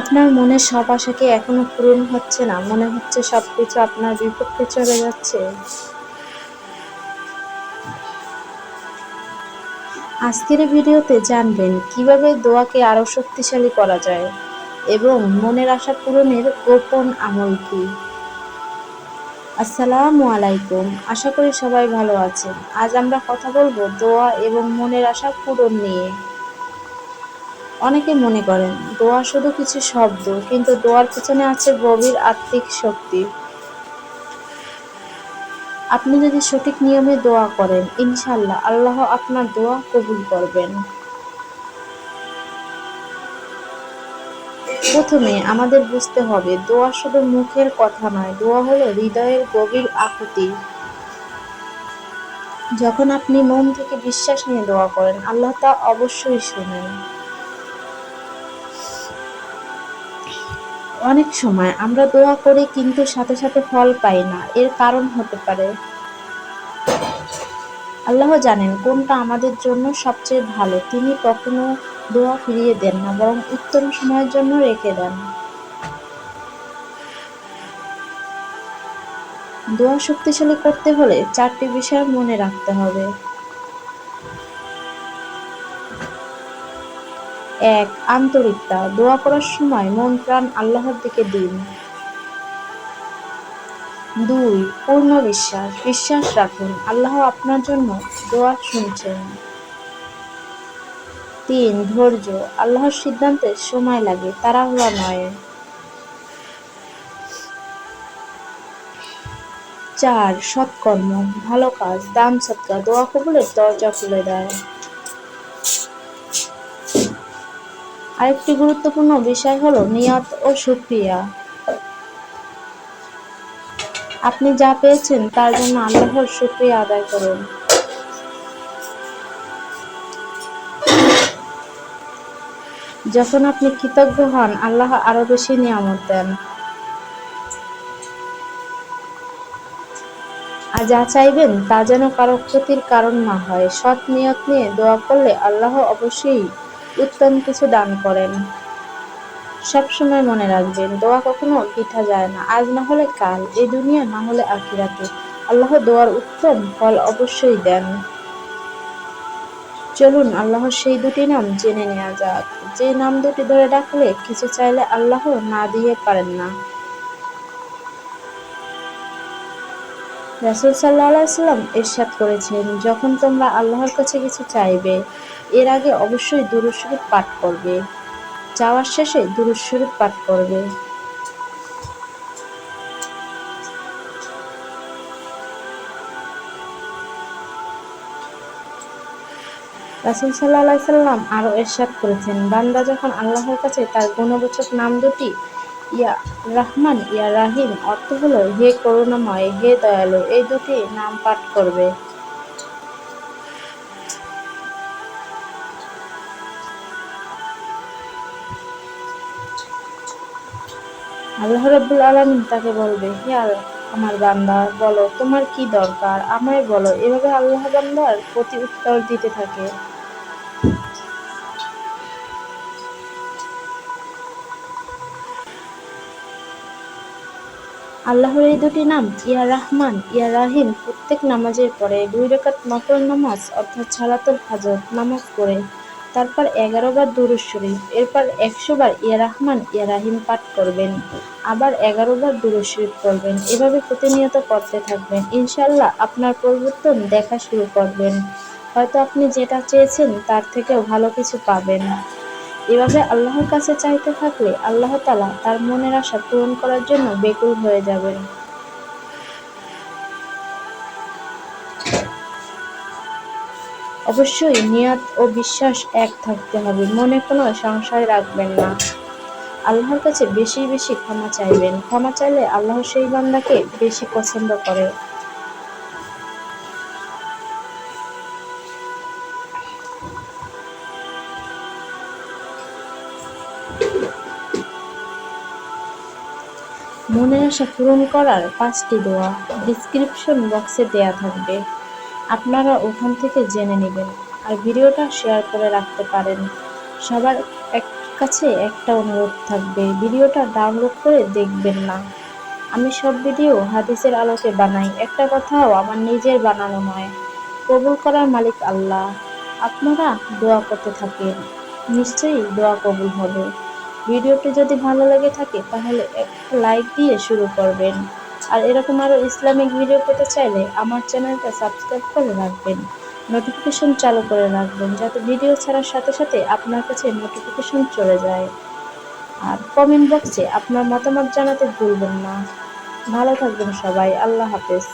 আপনার মনের সব আশা কি এখনও পূরণ হচ্ছে না। মনে হচ্ছে সবকিছু আপনার বিপক্ষে চলে যাচ্ছে। আজকের ভিডিওতে জানবেন কীভাবে দোয়াকে আরও শক্তিশালী করা যায় এবং মনের আশা পূরণের গোপন আমল কি। আসসালামু আলাইকুম। আশা করি সবাই ভালো আছেন। আজ আমরা কথা বলব দোয়া এবং মনের আশা পূরণ নিয়ে। অনেকে মনে করেন, দোয়া শুধু কিছু শব্দ, কিন্তু দোয়ার পিছনে আছে গভীর আত্মিক শক্তি। আপনি যদি সঠিক নিয়মে দোয়া করেন ইনশাল্লাহ আল্লাহ আপনার দোয়া কবুল করবেন। প্রথমে আমাদের বুঝতে হবে, দোয়া শুধু মুখের কথা নয়, দোয়া হলো হৃদয়ের গভীর আকুতি যখন আপনি মন থেকে বিশ্বাস নিয়ে দোয়া করেন, আল্লাহ তা অবশ্যই শুনেন। অনেক সময় আমরা দোয়া করি কিন্তু সাথে সাথে ফল পাই না। এর কারণ হতে পারে। আল্লাহ জানেন কোনটা আমাদের জন্য সবচেয়ে ভালো। তিনি কখনো দোয়া ফিরিয়ে দেন না, বরং উত্তম সময়ের জন্য রেখে দেন। দোয়া শক্তিশালী করতে হলে চারটি বিষয় মনে রাখতে হবে। এক, আন্তরিকতা, দোয়া করার সময় মন, প্রাণ আল্লাহর দিকে দিন। দুই, পূর্ণ বিশ্বাস বিশ্বাস রাখুন, আল্লাহ আপনার জন্য দোয়া শুনছেন। তিন, ধৈর্য, আল্লাহর সিদ্ধান্তে সময় লাগে, তাড়াহুড়া নয়। চার, সৎকর্ম, ভালো কাজ, দান, সৎকার, দোয়া কবুলের দরজা খুলে দেয়। আরেকটি গুরুত্বপূর্ণ বিষয় হলো নিয়ত ও সুক্রিয়া। আপনি যা পেয়েছেন তার জন্য আল্লাহর সুক্রিয়া আদায় করুন। যখন আপনি কৃতজ্ঞ হন, আল্লাহ আরও বেশি নিয়ামত দেন। আর যা চাইবেন তা যেন কারও ক্ষতির কারণ না হয়। সৎ নিয়ত নিয়ে দোয়া করলে আল্লাহ অবশ্যই উত্তম কিছু দান করেন। সবসময় মনে রাখবেন, দোয়া কখনো বৃথা যায় না। আজ না হলে কাল এই দুনিয়া না হলে আখিরাতে। আল্লাহ দোয়ার উত্তম ফল অবশ্যই দেন। চলুন, আল্লাহর সেই দুটি নাম জেনে নেওয়া যাক। যে নাম দুটি ধরে ডাকলে কিছু চাইলে আল্লাহ না দিয়ে পারেন না। রাসুল সাল্লাহ সাল্লাম এরশাদ করেছেন, যখন তোমরা আল্লাহর কাছে কিছু চাইবে এর আগে অবশ্যই দুরুশরীফ পাঠ করবে। যাওয়ার শেষে দুরুশরীফ পাঠ করবে। রাসুল সাল্লাহ সাল্লাম আরও এরশাদ করেছেন, বান্দা যখন আল্লাহর কাছে তার গুণবোচক নাম দুটি, ইয়া রহমান, ইয়া রাহিম, অর্থ হলো হে করুণাময়, হে দয়ালু, এই দুটি নাম পাঠ করবে। আল্লাহ রব্বুল আলমিন তাকে বলবে হে আমার বান্দা, বলো তোমার কি দরকার? আমায় বলো। এভাবে আল্লাহ বান্দার প্রতি উত্তর দিতে থাকে। আল্লাহর এই দুটি নাম, ইয়া রহমান, ইয়া রাহিম, প্রত্যেক নামাজের পরে দুই রেখাত নকল নামাজ, অর্থাৎ ছালাতুল হাজত নামাজ পড়ে। তারপর এগারো বার দুরুজ শরীফ, এরপর একশো বার ইয়া রহমান, ইয়া রাহিম পাঠ করবেন। আবার এগারো বার দুরুজ শরীফ করবেন এভাবে প্রতিনিয়ত করতে থাকবেন। ইনশাল্লাহ আপনার পরিবর্তন দেখা শুরু করবেন। হয়তো আপনি যেটা চেয়েছেন তার থেকেও ভালো কিছু পাবেন। এভাবে আল্লাহর কাছে চাইতে থাকলে আল্লাহ তালা তার মনের আশা পূরণ করার জন্য বেকুল হয়ে যাবেন। অবশ্যই নিয়াত ও বিশ্বাস এক থাকতে হবে। মনে কোনো সংশয় রাখবেন না। আল্লাহর কাছে বেশি বেশি ক্ষমা চাইবেন। ক্ষমা চাইলে আল্লাহ সেই বান্দাকে বেশি পছন্দ করে। মনের আশা পূরণ করার পাঁচটি দোয়া। ডিসক্রিপশন বক্সে দেয়া থাকবে। আপনারা ওখান থেকে জেনে নেবেন আর ভিডিওটা শেয়ার করে রাখতে পারেন। সবার এক কাছে একটা অনুরোধ থাকবে, ভিডিওটা ডাউনলোড করে দেখবেন না। আমি সব ভিডিও হাদিসের আলোকে বানাই, একটা কথাও আমার নিজের বানানো নয়। কবুল করার মালিক আল্লাহ। আপনারা দোয়া করতে থাকেন, নিশ্চয়ই দোয়া কবুল হবে। ভিডিওটি যদি ভালো লেগে থাকে তাহলে একটা লাইক দিয়ে শুরু করবেন। আর এরকম আরও ইসলামিক ভিডিও পেতে চাইলে আমার চ্যানেলটা সাবস্ক্রাইব করে রাখবেন নোটিফিকেশন চালু করে রাখবেন, যাতে ভিডিও ছাড়ার সাথে সাথে আপনার কাছে নোটিফিকেশন চলে যায়। আর কমেন্ট বক্সে আপনার মতামত জানাতে ভুলবেন না। ভালো থাকবেন সবাই, আল্লাহ হাফেজ।